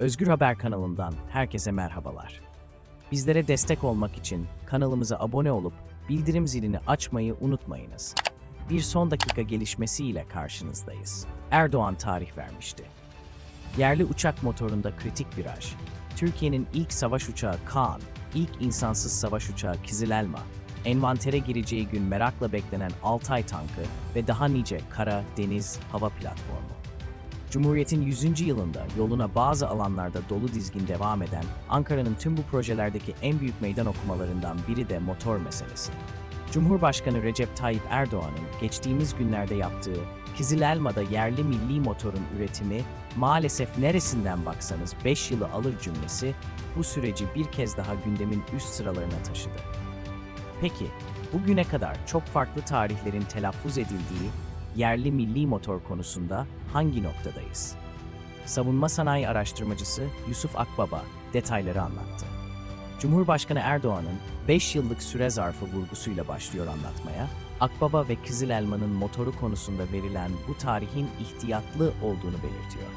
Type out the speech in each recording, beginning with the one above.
Özgür Haber kanalından herkese merhabalar. Bizlere destek olmak için kanalımıza abone olup bildirim zilini açmayı unutmayınız. Bir son dakika gelişmesiyle karşınızdayız. Erdoğan tarih vermişti. Yerli uçak motorunda kritik viraj. Türkiye'nin ilk savaş uçağı Kaan, ilk insansız savaş uçağı Kizil Elma, envantere gireceği gün merakla beklenen Altay tankı ve daha nice kara, deniz, hava platformu. Cumhuriyet'in 100. yılında yoluna bazı alanlarda dolu dizgin devam eden Ankara'nın tüm bu projelerdeki en büyük meydan okumalarından biri de motor meselesi. Cumhurbaşkanı Recep Tayyip Erdoğan'ın geçtiğimiz günlerde yaptığı Kizil Elma'da yerli milli motorun üretimi maalesef neresinden baksanız 5 yılı alır cümlesi bu süreci bir kez daha gündemin üst sıralarına taşıdı. Peki, bugüne kadar çok farklı tarihlerin telaffuz edildiği yerli milli motor konusunda hangi noktadayız? Savunma sanayi araştırmacısı Yusuf Akbaba detayları anlattı. Cumhurbaşkanı Erdoğan'ın 5 yıllık süre zarfı vurgusuyla başlıyor anlatmaya, Akbaba ve Kızıl Elma'nın motoru konusunda verilen bu tarihin ihtiyatlı olduğunu belirtiyor.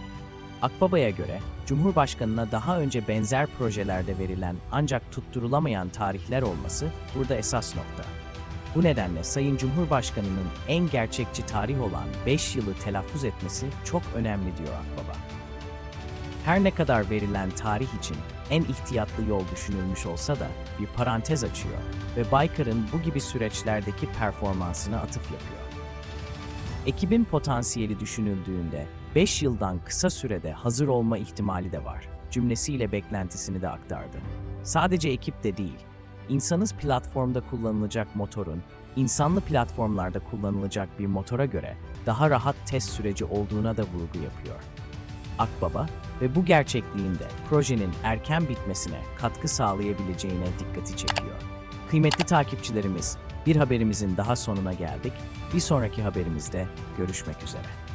Akbaba'ya göre Cumhurbaşkanına daha önce benzer projelerde verilen ancak tutturulamayan tarihler olması burada esas nokta. Bu nedenle Sayın Cumhurbaşkanı'nın en gerçekçi tarih olan 5 yılı telaffuz etmesi çok önemli diyor Akbaba. Her ne kadar verilen tarih için en ihtiyatlı yol düşünülmüş olsa da bir parantez açıyor ve Baykar'ın bu gibi süreçlerdeki performansına atıf yapıyor. Ekibin potansiyeli düşünüldüğünde 5 yıldan kısa sürede hazır olma ihtimali de var cümlesiyle beklentisini de aktardı. Sadece ekip de değil, insanız platformda kullanılacak motorun, insanlı platformlarda kullanılacak bir motora göre daha rahat test süreci olduğuna da vurgu yapıyor. Akbaba ve bu gerçekliğinde projenin erken bitmesine katkı sağlayabileceğine dikkati çekiyor. Kıymetli takipçilerimiz, bir haberimizin daha sonuna geldik. Bir sonraki haberimizde görüşmek üzere.